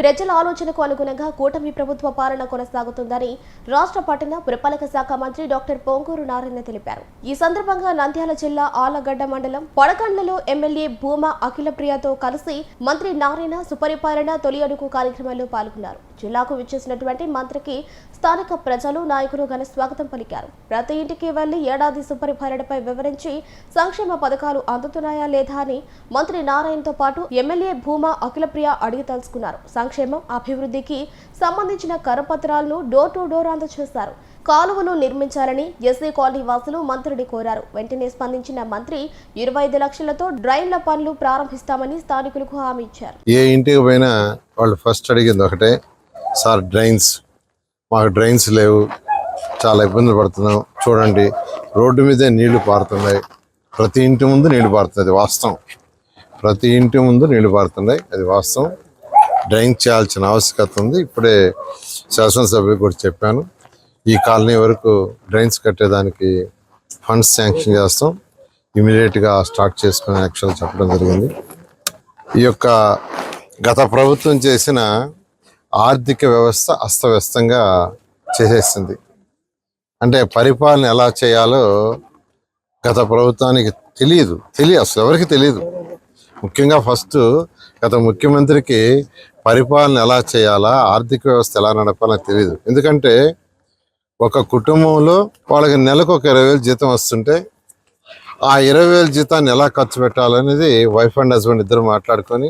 ప్రజల ఆలోచనకు అనుగుణంగా కూటమి ప్రభుత్వ పాలన కొనసాగుతుందని రాష్ట్ర పట్టణ పురపాలక శాఖ మంత్రి డాక్టర్ పొంగూరు నారాయణ తెలిపారు. ఈ సందర్భంగా నంద్యాల జిల్లా ఆలగడ్డ మండలం పడకండ్లలో ఎమ్మెల్యే భూమా అఖిలప్రియతో కలిసి మంత్రి నారాయణ సుపరిపాలన తొలి అడుగు కార్యక్రమంలో పాల్గొన్నారు. జిల్లాకు విచ్చేసినటువంటి మంత్రికి స్థానిక ప్రజలు నాయకులు ఘన స్వాగతం పలికారు. ప్రతి ఇంటికి వెళ్ళి ఏడాది సుపరిపాలనపై వివరించి సంక్షేమ పథకాలు అందుతున్నాయా లేదా అని మంత్రి నారాయణతో పాటు ఎమ్మెల్యే భూమా అఖిలప్రియ అడిగి తలుచుకున్నారు సంక్షేమం అభివృద్ధికి సంబంధించిన కరపత్రాలను డోర్ టు డోర్ అందజేశారు. కాలువలు నిర్మించాలని ఎస్సీ కాలనీ వాసులు మంత్రిని కోరారు. వెంటనే స్పందించిన మంత్రి ఇరవై ఐదు లక్షలతో డ్రైన్ల పనులు ప్రారంభిస్తామని స్థానికులకు హామీ ఇచ్చారు. ఏ ఇంటికి పోయినా వాళ్ళు ఫస్ట్ అడిగింది ఒకటే సార్ డ్రైన్స్ మాకు డ్రైన్స్ లేవు. చాలా ఇబ్బందులు పడుతున్నాం. చూడండి రోడ్డు మీదే నీళ్ళు పారుతున్నాయి. ప్రతి ఇంటి ముందు నీళ్ళు పారుతుంది అది వాస్తవం. ప్రతి ఇంటి ముందు నీళ్ళు పారుతున్నాయి. అది వాస్తవం. డ్రైన్ చేయాల్సిన ఆవశ్యకత ఉంది. ఇప్పుడే శాసనసభ్యులకు కూడా చెప్పాను. ఈ కాలనీ వరకు డ్రైన్స్ కట్టేదానికి ఫండ్స్ శాంక్షన్ చేస్తాం. ఇమీడియట్గా స్టార్ట్ చేసుకునే యాక్షన్ చెప్పడం జరిగింది. ఈ యొక్క గత ప్రభుత్వం చేసిన ఆర్థిక వ్యవస్థ అస్తవ్యస్తంగా చేసేసింది. అంటే పరిపాలన ఎలా చేయాలో గత ప్రభుత్వానికి తెలియదు. తెలియదు అసలు ఎవరికి తెలియదు. ముఖ్యంగా ఫస్ట్ గత ముఖ్యమంత్రికి పరిపాలన ఎలా చేయాలా ఆర్థిక వ్యవస్థ ఎలా నడపాలో తెలియదు. ఎందుకంటే ఒక కుటుంబంలో వాళ్ళకి నెలకు ఒక ఇరవై వేలు జీతం వస్తుంటే ఆ ఇరవై వేల జీతాన్ని ఎలా ఖర్చు పెట్టాలనేది వైఫ్ అండ్ హస్బెండ్ ఇద్దరు మాట్లాడుకొని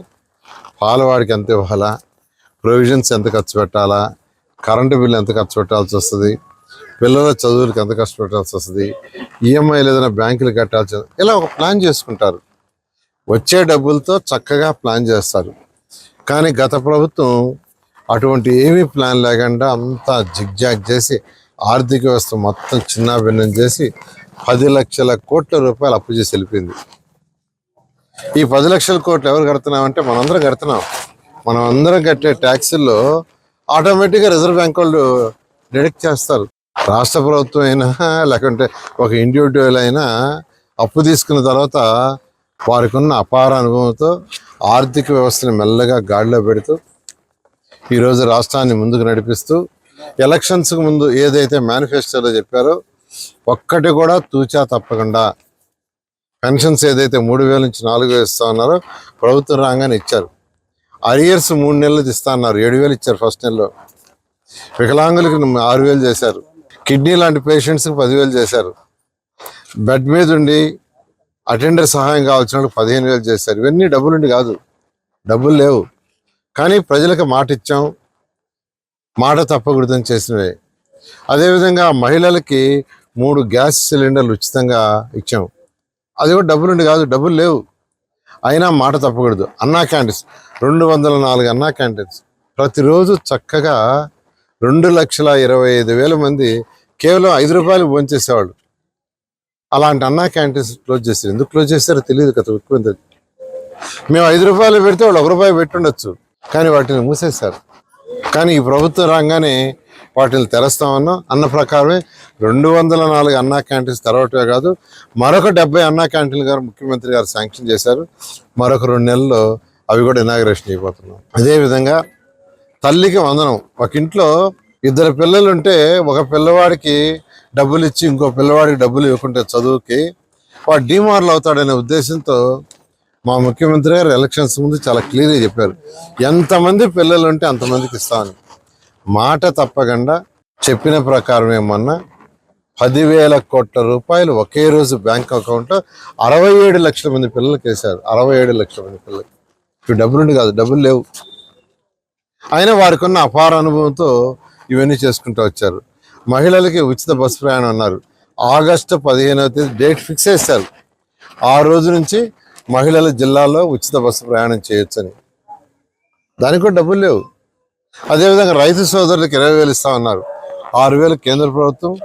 పాలవాడికి ఎంత ఇవ్వాలా ప్రొవిజన్స్ ఎంత ఖర్చు పెట్టాలా? కరెంటు బిల్లు ఎంత ఖర్చు పెట్టాల్సి వస్తుంది? పిల్లల చదువులకు ఎంత ఖర్చు పెట్టాల్సి వస్తుంది? ఈఎంఐలు ఏదైనా బ్యాంకులు కట్టాల్సి ఇలా ఒక ప్లాన్ చేసుకుంటారు. వచ్చే డబ్బులతో చక్కగా ప్లాన్ చేస్తారు. కానీ గత ప్రభుత్వం అటువంటి ఏమీ ప్లాన్ లేకుండా అంతా జిగ్జాగ్ చేసి ఆర్థిక వ్యవస్థ మొత్తం చిన్నాభిన్నం చేసి పది లక్షల కోట్ల రూపాయలు అప్పు చేసి వెళ్ళిపోయింది. ఈ పది లక్షల కోట్లు ఎవరు కడుతున్నామంటే మనందరం కడుతున్నాం. మనం అందరం కట్టే ట్యాక్సుల్లో ఆటోమేటిక్గా రిజర్వ్ బ్యాంక్ వాళ్ళు డిడక్ట్ చేస్తారు. రాష్ట్ర ప్రభుత్వం అయినా లేకుంటే ఒక ఇండివిజువల్ అయినా అప్పు తీసుకున్న తర్వాత వారికి ఉన్న అపార అనుభవంతో ఆర్థిక వ్యవస్థని మెల్లగా గాడిలో పెడుతూ ఈరోజు రాష్ట్రాన్ని ముందుకు నడిపిస్తూ ఎలక్షన్స్కి ముందు ఏదైతే మేనిఫెస్టోలో చెప్పారో ఒక్కటి కూడా తూచా తప్పకుండా. పెన్షన్స్ ఏదైతే మూడు వేల నుంచి నాలుగు వేలు ఇస్తా ఉన్నారో ప్రభుత్వం రాగానే ఇచ్చారు. అరియర్స్ మూడు నెలలు ఇస్తా అన్నారు. ఏడు వేలు ఇచ్చారు ఫస్ట్ నెలలో. వికలాంగులకు ఆరు వేలు చేశారు. కిడ్నీ లాంటి పేషెంట్స్కి పదివేలు చేశారు. బెడ్ మీద ఉండి అటెండర్ సహాయం కావాల్సిన వాళ్ళకి పదిహేను వేలు చేశారు. ఇవన్నీ డబ్బులుండి కాదు. డబ్బులు లేవు. కానీ ప్రజలకు మాట ఇచ్చాం. మాట తప్పకూడదని చేసినవే. అదేవిధంగా మహిళలకి మూడు గ్యాస్ సిలిండర్లు ఉచితంగా ఇచ్చాం. అది కూడా డబ్బులుండి కాదు. డబ్బులు లేవు. అయినా మాట తప్పకూడదు. అన్నా క్యాంటీన్స్. రెండు వందల నాలుగు అన్నా క్యాంటీన్స్. ప్రతిరోజు చక్కగా రెండు లక్షల ఇరవై ఐదు వేల మంది కేవలం ఐదు రూపాయలు భోంచేసేవాళ్ళు. అలాంటి అన్నా క్యాంటీన్స్ క్లోజ్ చేశారు. ఎందుకు క్లోజ్ చేశారో తెలియదు కదా ముఖ్యమంత్రి. మేము ఐదు రూపాయలు పెడితే వాళ్ళు ఒక రూపాయి పెట్టుండొచ్చు. కానీ వాటిని మూసేశారు. కానీ ఈ ప్రభుత్వం రాగానే వాటిని తెరస్తామన్నాం అన్న ప్రకారమే రెండు వందల నాలుగు అన్నా క్యాంటీన్స్ తెరవటమే కాదు మరొక డెబ్బై అన్నా క్యాంటీన్లు గారు ముఖ్యమంత్రి గారు శాంక్షన్ చేశారు. మరొక రెండు నెలల్లో అవి కూడా ఇనాగ్రేషన్ అయిపోతున్నాం అదేవిధంగా తల్లికి వందనం. ఒక ఇంట్లో ఇద్దరు పిల్లలు ఉంటే ఒక పిల్లవాడికి డబ్బులు ఇచ్చి ఇంకో పిల్లవాడికి డబ్బులు ఇవ్వకుంటే చదువుకి వాడు డీమార్లు అవుతాడనే ఉద్దేశంతో మా ముఖ్యమంత్రి గారు ఎలక్షన్స్ ముందు చాలా క్లియర్గా చెప్పారు. ఎంతమంది పిల్లలు ఉంటే అంతమందికి ఇస్తామని. మాట తప్పకుండా చెప్పిన ప్రకారం ఏమన్నా పదివేల కోట్ల రూపాయలు ఒకే రోజు బ్యాంక్ అకౌంట్ అరవై ఏడు లక్షల మంది పిల్లలకి వేశారు అరవై ఏడు లక్షల మంది పిల్లలకి ఇప్పుడు డబ్బులుండి కాదు డబ్బులు లేవు. అయినా వారికి ఉన్న అపార అనుభవంతో ఇవన్నీ చేసుకుంటూ వచ్చారు. మహిళలకి ఉచిత బస్సు ప్రయాణం అన్నారు. ఆగస్టు పదిహేనవ తేదీ డేట్ ఫిక్స్ చేశారు. ఆ రోజు నుంచి మహిళల జిల్లాలో ఉచిత బస్సు ప్రయాణం చేయొచ్చని. దానికి కూడా డబ్బులు లేవు. అదేవిధంగా రైతు సోదరులకు ఇరవై వేలు ఇస్తామన్నారు ఆరు వేలు కేంద్ర ప్రభుత్వం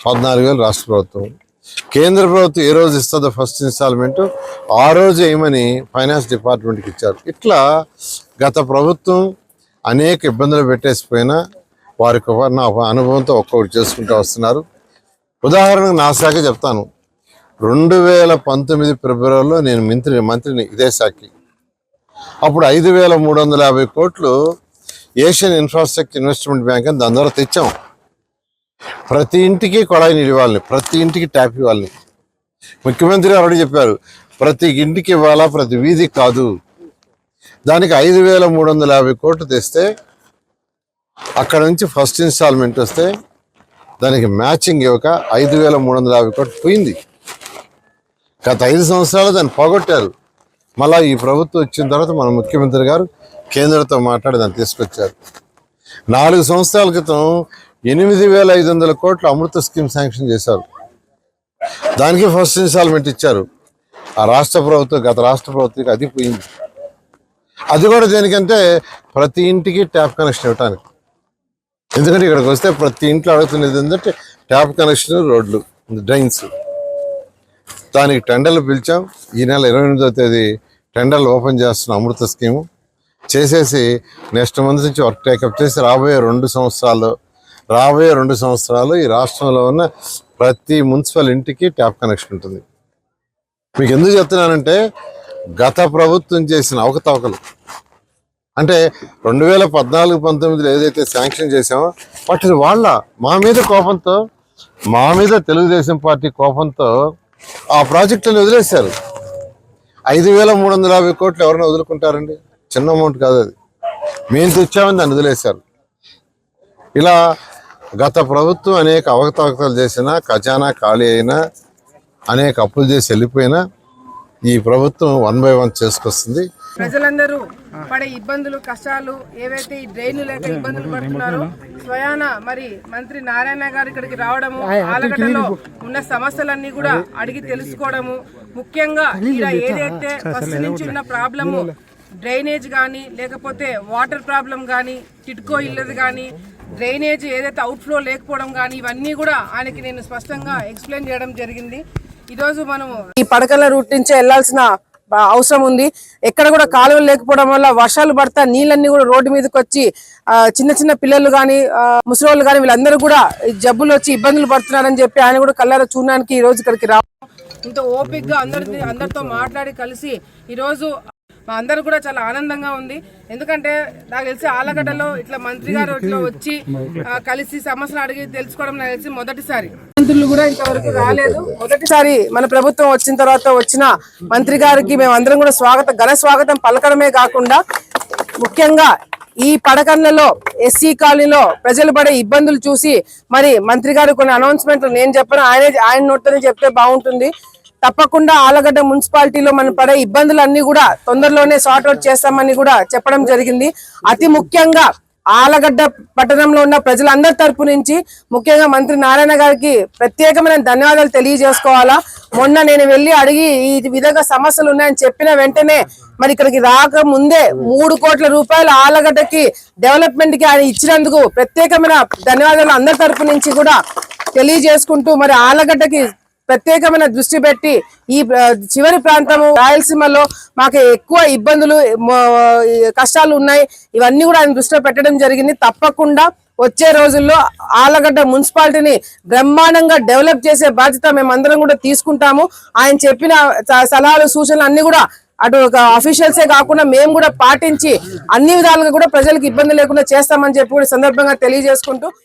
పద్నాలుగు వేలు రాష్ట్ర ప్రభుత్వం. కేంద్ర ప్రభుత్వం ఏ రోజు ఇస్తుందో ఫస్ట్ ఇన్స్టాల్మెంట్ ఆ రోజు ఏమని ఫైనాన్స్ డిపార్ట్మెంట్కి ఇచ్చారు. ఇట్లా గత ప్రభుత్వం అనేక ఇబ్బందులు పెట్టేసిపోయినా వారికి నా అనుభవంతో ఒక్కొక్కటి చేసుకుంటూ వస్తున్నారు. ఉదాహరణకు నా శాఖ చెప్తాను. రెండు వేల పంతొమ్మిది ఫిబ్రవరిలో నేను మంత్రి మంత్రిని ఇదే శాఖకి. అప్పుడు ఐదు వేల మూడు వందల యాభై కోట్లు ఏషియన్ ఇన్ఫ్రాస్ట్రక్చర్ ఇన్వెస్ట్మెంట్ బ్యాంక్ అని దాని ద్వారా తెచ్చాం. ప్రతి ఇంటికి కొడాయి నీళ్ళు ఇవ్వాలని ప్రతి ఇంటికి ట్యాప్ ఇవ్వాలని. ముఖ్యమంత్రి ఆల్రెడీ చెప్పారు ప్రతి ఇంటికి ఇవ్వాలా ప్రతి వీధికి కాదు. దానికి ఐదు వేల మూడు వందల యాభై కోట్లు తెస్తే అక్కడ నుంచి ఫస్ట్ ఇన్స్టాల్మెంట్ వస్తే దానికి మ్యాచింగ్ ఇవ్వక ఐదు వేల మూడు వందల యాభై కోట్లు పోయింది. గత ఐదు సంవత్సరాలు దాన్ని పోగొట్టారు. మళ్ళీ ఈ ప్రభుత్వం వచ్చిన తర్వాత మన ముఖ్యమంత్రి గారు కేంద్రంతో మాట్లాడి దాన్ని తీసుకొచ్చారు. నాలుగు సంవత్సరాల క్రితం ఎనిమిది వేల ఐదు వందల కోట్ల అమృత స్కీమ్ శాంక్షన్ చేశారు. దానికి ఫస్ట్ ఇన్స్టాల్మెంట్ ఇచ్చారు. ఆ రాష్ట్ర ప్రభుత్వం గత రాష్ట్ర ప్రభుత్వం అది పోయింది. అది కూడా దేనికంటే ప్రతి ఇంటికి ట్యాప్ కనెక్షన్ ఇవ్వటానికి. ఎందుకంటే ఇక్కడికి వస్తే ప్రతి ఇంట్లో అడుగుతున్నది ఏంటంటే ట్యాప్ కనెక్షన్ రోడ్లు డ్రైన్స్. దానికి టెండర్లు పిలిచాం. ఈ నెల ఇరవై ఎనిమిదో తేదీ టెండర్లు ఓపెన్ చేస్తున్న అమృత స్కీము. చేసేసి నెక్స్ట్ మంత్ నుంచి వర్క్ టేకప్ చేసి రాబోయే రెండు సంవత్సరాలు రాబోయే రెండు సంవత్సరాలు ఈ రాష్ట్రంలో ఉన్న ప్రతి మున్సిపల్ ఇంటికి ట్యాప్ కనెక్షన్ ఉంటుంది. మీకు ఎందుకు చెప్తున్నానంటే గత ప్రభుత్వం చేసిన అవకతవకలు. అంటే రెండు వేల పద్నాలుగు పంతొమ్మిదిలో ఏదైతే శాంక్షన్ చేసామో వాటిని వాళ్ళ మా మీద కోపంతో మా మీద తెలుగుదేశం పార్టీ కోపంతో ఆ ప్రాజెక్టులను వదిలేశారు. ఐదు వేల మూడు వందల యాభై కోట్లు ఎవరైనా వదులుకుంటారండి? చిన్న అమౌంట్ కాదు అది. మేము తెచ్చామని దాన్ని వదిలేశారు. ఇలా గత ప్రభుత్వం అనేక అవకతవకలు చేసినా ఖజానా ఖాళీ అయినా అనేక అప్పులు చేసి వెళ్ళిపోయినా ఈ ప్రభుత్వం వన్ బై వన్ చేసుకొస్తుంది. ప్రజలందరూ పడే ఇబ్బందులు కష్టాలు ఏవైతే ఈ డ్రైన్లు లేక ఇబ్బందులు పడుతున్నారో స్వయాన మరి మంత్రి నారాయణ గారు ఇక్కడికి రావడము ఆలగడ్డలో ఉన్న సమస్యలన్నీ కూడా అడిగి తెలుసుకోవడము. ముఖ్యంగా ఇక్కడ ఏదైతే ఫస్ట్ నుంచి ఉన్న ప్రాబ్లము డ్రైనేజ్ కానీ లేకపోతే వాటర్ ప్రాబ్లం కానీ టిట్కో ఇల్లది కానీ డ్రైనేజ్ ఏదైతే అవుట్ఫ్లో లేకపోవడం కానీ ఇవన్నీ కూడా ఆయనకి నేను స్పష్టంగా ఎక్స్ప్లెయిన్ చేయడం జరిగింది. ఈరోజు మనము ఈ పడకల రూట్ నుంచే వెళ్ళాల్సిన అవసరం ఉంది. ఎక్కడ కూడా కాలువలు లేకపోవడం వల్ల వర్షాలు పడతా నీళ్ళన్నీ కూడా రోడ్డు మీదకి వచ్చి చిన్న చిన్న పిల్లలు కానీ ముసలోళ్ళు కానీ వీళ్ళందరూ కూడా జబ్బులు వచ్చి ఇబ్బందులు పడుతున్నారని చెప్పి ఆయన కూడా కళ్ళారా చూడడానికి ఈ రోజు ఇక్కడికి రా ఇంత ఓపిక్గా అందరి అందరితో మాట్లాడి కలిసి ఈరోజు మా అందరూ కూడా చాలా ఆనందంగా ఉంది. ఎందుకంటే నాకు తెలిసి ఆలగడ్డలో ఇట్లా మంత్రి గారు ఇట్లా వచ్చి కలిసి సమస్యలు అడిగి తెలుసుకోవడం నాకు తెలిసి మొదటిసారి. మంత్రులు కూడా ఇంతవరకు రాలేదు. మొదటిసారి మన ప్రభుత్వం వచ్చిన తర్వాత వచ్చిన మంత్రి గారికి మేము అందరం కూడా స్వాగతం ఘన స్వాగతం పలకడమే కాకుండా ముఖ్యంగా ఈ పడకన్లలో ఎస్సీ కాలనీలో ప్రజలు పడే ఇబ్బందులు చూసి మరి మంత్రి గారు కొన్ని అనౌన్స్మెంట్లు నేను చెప్పను ఆయనే ఆయన నోట్తోనే చెప్తే బాగుంటుంది. తప్పకుండా ఆలగడ్డ మున్సిపాలిటీలో మనం పడే ఇబ్బందులన్నీ కూడా తొందరలోనే సార్ట్ అవుట్ చేస్తామని కూడా చెప్పడం జరిగింది. అతి ముఖ్యంగా ఆలగడ్డ పట్టణంలో ఉన్న ప్రజలందరి తరపు నుంచి ముఖ్యంగా మంత్రి నారాయణ గారికి ప్రత్యేకమైన ధన్యవాదాలు తెలియజేసుకోవాలా. మొన్న నేను వెళ్ళి అడిగి ఈ విధంగా సమస్యలు ఉన్నాయని చెప్పిన వెంటనే మరి ఇక్కడికి రాక ముందే మూడు కోట్ల రూపాయలు ఆలగడ్డకి డెవలప్మెంట్కి ఆయన ఇచ్చినందుకు ప్రత్యేకమైన ధన్యవాదాలు అందరి తరపు నుంచి కూడా తెలియజేసుకుంటూ మరి ఆలగడ్డకి ప్రత్యేకమైన దృష్టి పెట్టి ఈ చివరి ప్రాంతము రాయలసీమలో మాకు ఎక్కువ ఇబ్బందులు కష్టాలు ఉన్నాయి. ఇవన్నీ కూడా ఆయన దృష్టిలో పెట్టడం జరిగింది. తప్పకుండా వచ్చే రోజుల్లో ఆలగడ్డ మున్సిపాలిటీని బ్రహ్మాండంగా డెవలప్ చేసే బాధ్యత మేమందరం కూడా తీసుకుంటాము. ఆయన చెప్పిన స- సలహాలు సూచనలు అన్ని కూడా అటు ఒక అఫీషియల్సే కాకుండా మేము కూడా పాటించి అన్ని విధాలుగా కూడా ప్రజలకు ఇబ్బంది లేకుండా చేస్తామని చెప్పి కూడా సందర్భంగా తెలియజేసుకుంటూ